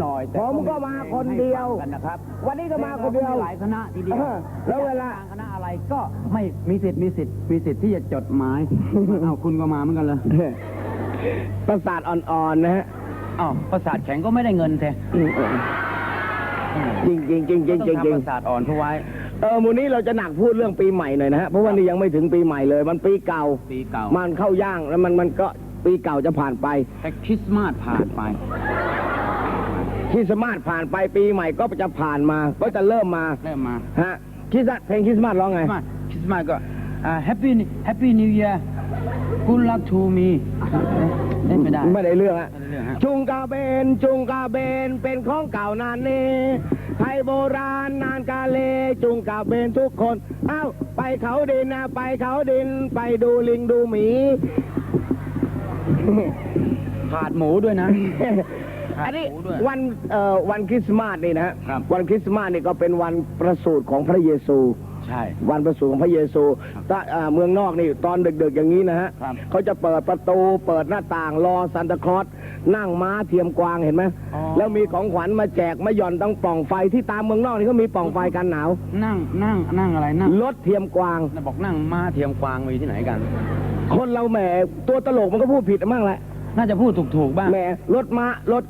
หน่อยแต่ผมก็มาคนเดียว ให้ฟังกันนะครับวันนี้ก็มาคนเดียวมีหลายคณะทีเดียวเออแล้วเวลา คณะอะไรก็ไม่มีสิทธิ์มีสิทธิ์มีสิทธิ์ที่จะจดหมาย เอาคุณก็มาเหมือนกันเลยประสาทอ่อนๆนะฮะอ้าวประสาทแข็งก็ไม่ได้เงินแท้จริงจริงจริงจริงต้องจริงทำประสาทอ่อนเข้าไว้ เออมูนี้เราจะหนักพูดเรื่องปีใหม่หน่อยนะฮะเพราะว่านี่ยังไม่ถึงปีใหม่เลย มันปีเก่า ปีเก่ามันเข้าย่างแล้วมันมันก็ปีเก่าจะผ่านไปแต่คริสต์มาสผ่านไป คริสต์มาสผ่านไปปีใหม่ก็จะผ่านมาก็จะเริ่มมาเริ่มมาฮะคริสต์เพลงคริสต์มาสร้องคไงริสต์มาสคริสต์มาสก็อ่า Happy Happy New Year Good luck to me เอ้ยไม่ได้ไม่ได้เรื่องฮะไม่ได้เรื่องฮะจุงกาเบนจุงกาเบนเป็นของเก่านานเนไทยโบราณนานกาเล จุงกาเบนทุกคน เอ้า ไปเขาดินนะไปเขาดินไปดูลิงดูหมี ขาดหมูด้วยนะ อันนี้หมูด้วยวันเอ่อวันคริสต์มาสนี่นะฮะครับ วันคริสต์มาสนี่ก็เป็นวันประสูติของพระเยซู ใช่ วันประสูติของพระเยซูถ้าเอ่อเมืองนอกนี่ตอนดึกๆอย่างนี้นะฮะครับ เขาจะเปิดประตูเปิดหน้าต่างรอซานตาคลอสนั่งม้าเทียมกวางเห็นไหมอ๋อแล้วมีของขวัญมาแจกมาหย่อนต้องปล่องไฟที่ตามเมืองนอกนี่เขามีปล่องไฟกันหนาวนั่งนั่งนั่งอะไรนั่งรถเทียมกวาง น่ะบอกนั่งม้าเทียมกวางมีที่ไหนกัน คนเราแหมตัวตลกมันก็พูดผิดมั่งแหละน่าจะพูดถูกๆบ้าง แหมรถม้ารถ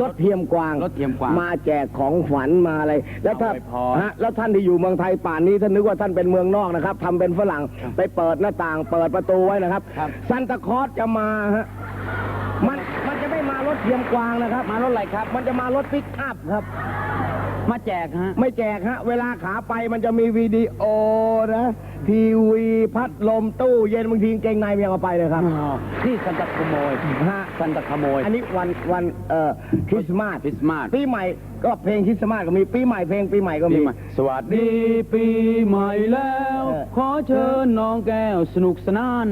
รถเทียมกวาง รถเทียมกวาง มาแจกของขวัญมาอะไร แล้วถ้าเอาไว้พอฮะแล้วท่านที่อยู่เมืองไทยป่านนี้ท่านนึกว่าท่านเป็นเมืองนอกนะครับทำเป็นฝรั่งครับไปเปิดหน้าต่าง เปิดประตูไว้นะครับครับ ซันตาคลอสจะมาฮะมันมันจะไม่มารถเทียมกวางนะครับ มารถอะไรครับ มันจะมารถปิกอัพครับ มาแจกฮะ ไม่แจกฮะ เวลาขาไปมันจะมีวิดีโอนะ ทีวีพัดลมตู้เย็นบางทีกางเกงในมันยังเอาไปเลยครับอ๋อที่สันตะขโมยฮะ สันตะขโมย อันนี้วันวันเอ่อคริสต์มาสคริสต์มาสปีใหม่ก็เพลงคริสต์มาสก็มีปีใหม่เพลงปีใหม่ก็ปีมีใหม่ สวัสดีปีใหม่แล้ว เออ ขอเชิญน้องแก้วสนุกสนาน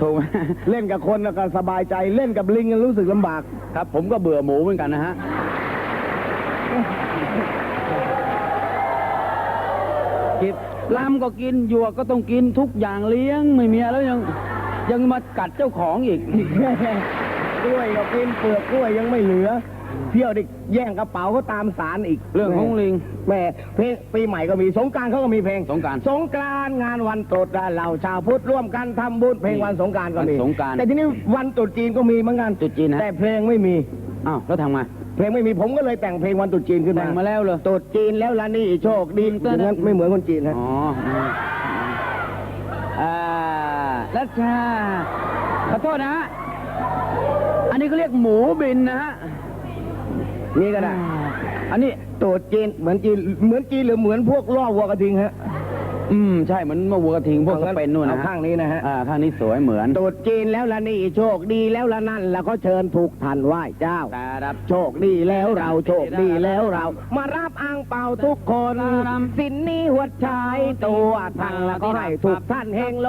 ถูกไหมเล่นกับคนแล้วก็สบายใจเล่นกับลิงก็รู้สึกลำบากครับ ผมก็เบื่อหมูเหมือนกันนะฮะกินลำก็กินหยวกก็ต้องกินทุกอย่างเลี้ยงไม่มีแล้วยัง ยังมากัดเจ้าของอีก กล้วยก็กินเปลือกกล้วยยังไม่เหลือ เที่ยวเด็กแย่งกระเป๋าเขาตามสารอีกเรื่องของลิงแหม่เพลงปีใหม่ก็มีสงกรารเขาก็มีเพลงสงกรานต์สงกรานต์งานวันตรุษเราชาวพุทธร่วมกันทำบุญเพลงวันสงกรารก็มีวันสงกรานต์ แต่ทีนี้วันตรุษจีนก็มีเหมือนกันตรุษจีนนะแต่เพลงไม่มี อ้าวแล้วทำไงเพลงไม่มีผมก็เลยแต่งเพลงวันตรุษจีนขึ้นแต่มางมาแล้วเลยตรุษจีนแล้วล่ะนี่โชคดีอย่างนั้นไม่เหมือนคนจีนนะ อ๋ออ่ารัชชาขอโทษนะฮะอันนี้เขาเรียกหมูบินนะฮะ นี่ก็ได้ อันนี้ตรุษจีนเหมือนจีนเหมือนจีนหรือเหมือนพวกล่อวัวกระทิงฮะ อืมใช่เหมือนมาวัวกระทิงพวกสอางั้เปนนู่นนะเอาฮะข้างนี้นะฮะอ่าข้างนี้สวยเหมือนตรุษจีนแล้วล่ะนี่โชคดีแล้วล่ะนั่นแล้วก็เชิญถูกท่านไหว้เจ้าตาดับ โชคดีแล้วเราโชคดีแล้วเรา มารับอ่างเป่าทุกคน สินนี้หัวชายตัวท่านแล้วก็ให้ถูกท่านเฮงโล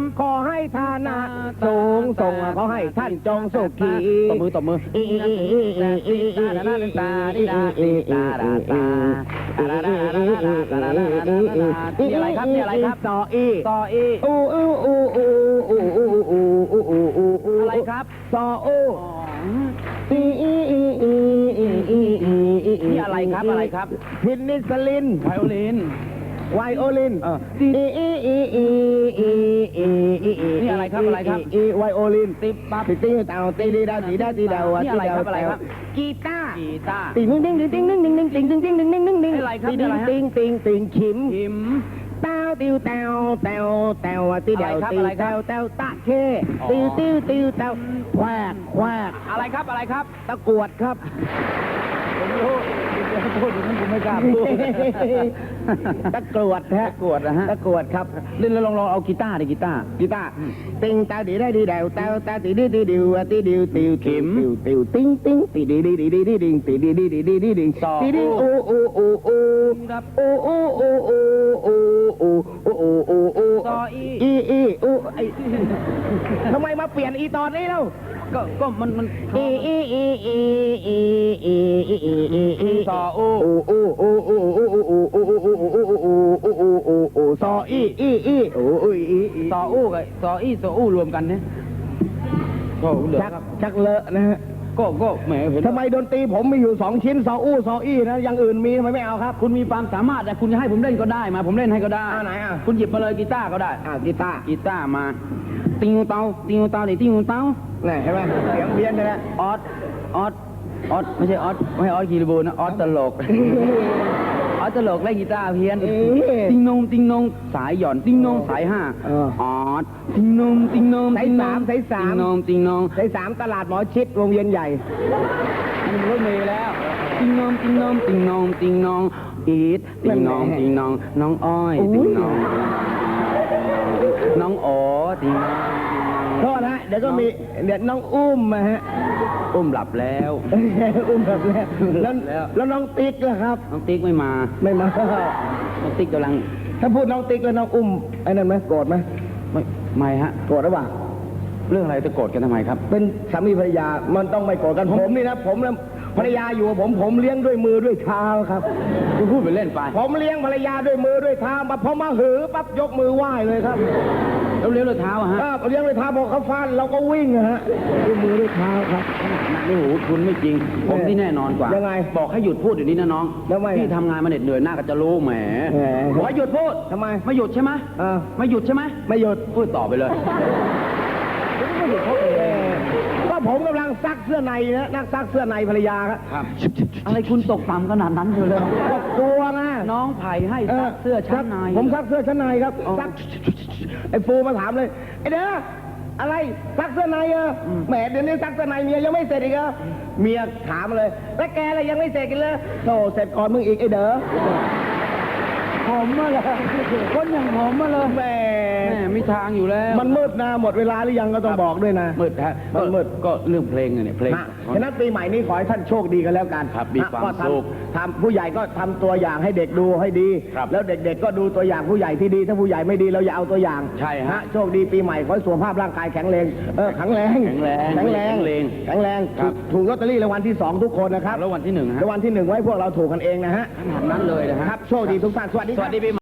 งขอให้ฐานะสูงส่งแล้วก็ให้ท่านจงสุขีตบมือตบมืออีอีอีอีอีอีอี นี่อะไรครับนี่อะไรครับต่ออีต่ออีอูอูอูอูอูอูอูอูอูอูอูอะไรครับต่ออูอีอีอีอีอีอีอีอีนี่อะไรครับอะไรครับพินิสลินไวโอลินไวโอลินเอออีอีอีอีอีอีอีอีนี่อะไรครับอะไรครับอีไวโอลินติ๊บปั๊บตีตีเต่าตีดีดาตีดาตีดาวนี่อะไรครับอะไรครับกีตาร์ กีตาร์ติงติงติงติงติงติงติงติงติงติงติงติงติงติงอะไรครับติงนี่อะไรฮะติงติงติงขิมหิมเต้าติวเต้าเต้าเต้าตีเดาอะไรครับติวอะไรครับเต้าเต้าตะเคอ๋อติวติวติวเต้าแควกแควกอะไรครับอะไรครับตะกรวดครับผมรู้ พูดอย่างนั้นผมไม่กล้าพูดตะกรวดฮะตะกรวดนะฮะตะกรวดครับเล่นแล้วลองลองเอากีตาร์ดิกีตาร์กีตาร์ติงตาดีได้ดีเดาเต้าตาตีดีดีดิวตีดิวติวติวติวติวติงติงตีดีดีดีดีดีดิงตีดีดีดีดีดีดิงต่อตีดิโอโอโอโอครับโอโอโอโอโอ ทำไมมาเปลี่ยนอีตอนนี้เล่าก็ก็มันมันอีอีอีอีอีอีอีอีอีอีต่อโอโอโอโอโอโอโอโอโอโอโอโอโอโอโอโอโอซออีอีอีโอโออีอีต่ออูกับซออีซออูรวมกันเนี่ยชักชักเลอะนะฮะ ก็ก็แหมเห็นทำไมดนตรีผมมีอยู่สองชิ้นซออู้ซออี้นะอย่างอื่นมีทำไมไม่เอาครับ คุณมีความสามารถแต่คุณจะให้ผมเล่นก็ได้มา ผมเล่นให้ก็ได้อ่าไหนอะคุณหยิบมาเลยกีตาร์ก็ได้อ่ากีตาร์กีตาร์มา ติงเตาติงเตาดิติงเตานี่เห็นไหมเสียงเพี้ยนเลยนะออสออสออสไม่ใช่ออสไม่ใช่ออสคีรีบูลนะออสตลก ออสตลกเล่นกีตาร์เพี้ยนเอ๊ะติงนงติงนงสายหย่อนติงนงสายห้าเออออสติงนงติงนงสายติงนสางมสายสาม ติงนงติงนงในสามตลาดหมอชิดวงเวียนใหญ่อันนี้มันรถเมล์แล้ว ติงนงติงนงติงนงติงนงอีทติงนงติงนงน้องอ้อยอุ้ติยงนงน้องโอติงนง โทษนะฮะเดี๋ยวก็มีเดี๋ยวน้องอุ้มนะฮะ อุ้มหลับแล้ว อุ้มแบบแล้วแล้วแล้ว แล้วน้องติ๊กล่ะครับ น้องติ๊กไม่มา ไม่มา น้องติ๊กกำลัง ถ้าพูดน้องติ๊กแล้วน้องอุ้มไอ้นั่นไหมโกรธไหมไม่ไม่ฮะ โกรธหรือเปล่าเรื่องอะไรจะโกรธกันทำไมครับ เป็นสามีภรรยา มันต้องไม่โกรธกันผมนี่นะผมนะภรรยาอยู่กับผมผมเลี้ยงด้วยมือด้วยเท้าครับคุณพูดไปเล่นไป ผมเลี้ยงภรรยาด้วยมือด้วยเท้ามาพอมาหือปั๊บยกมือไหว้เลยครับแล้ว เลี้ยวรถเท้าอะฮะถ้าเลี้ยงด้วยเท้าบอกเขาฟันเราก็วิ่งอะฮะด้วยมือด้วยเท้าครับหนักในหูคุณไม่จริง ผมที่แน่นอนกว่า ยังไง บอกให้หยุดพูดเดี๋ยวนี้นะน้องทำไมอะพี่ทำงานมาเหน็ดเหนื่อยหน้าก็จะรู้แหมแหมบอกให้หยุดพูดทำไม ไม่หยุดใช่ไหมอ่าไม่หยุดใช่ไหมไม่หยุด พูดต่อไปเลยก็ผมกำลังซักเสื้อในนะนักซักเสื้อในภรรยาครับครับอะไรคุณตกต่ำขนาดนั้นเลยก็กลัวนะน้องไผ่ให้ซักเสื้อชั้นใน ผมซักเสื้อชั้นในครับอ๋อซัก ไอ้ฟูมาถามเลย ไอ้เด้ออะไรซักเสื้อในเอออแหมเดี๋ยวนี้ซักเสื้อในเมียยังไม่เสร็จอีกเหรอเมียถามมาเลย แล้วแกอะไรยังไม่เสร็จกันเลยโธ่เสร็จก่อนมึงอีกไอ้เด้อผมมาเลยคนอย่างผมมาเลยแหมแห มมีทางอยู่แล้วมันมืดนะหมดเวลาหรือยังก็ต้องบอกด้วยนะ มืดฮะมันมืดก็เรื่องเพลงเนี่ยเพลง นะฉะนั้นปีใหม่นี้ขอให้ท่านโชคดีกันแล้วกันครับมีนะความก็ทำสุขทำผู้ใหญ่ก็ทำตัวอย่างให้เด็กดูให้ดี ครับแล้วเด็กๆก็ดูตัวอย่างผู้ใหญ่ที่ดี ถ้าผู้ใหญ่ไม่ดีเราอย่าเอาตัวอย่างใช่ฮะนะโชคดีปีใหม่ขอให้สุขภาพร่างกายแข็งแรงเออแข็งแรงแข็งแรงแข็งแรงแข็งแรงแข็งแรงครับ ถูกถูกลอตเตอรี่รางวัลที่สองทุกคนนะครับแล้ววันที่หนึ่งฮะรางวัลที่หนึ่งไว้พวกเราถูกกันเองนะฮะขนาดนั้นเลยนะฮะครับโชคดีทุกท่านสวัสดีสครับ วัสดีปีใหม่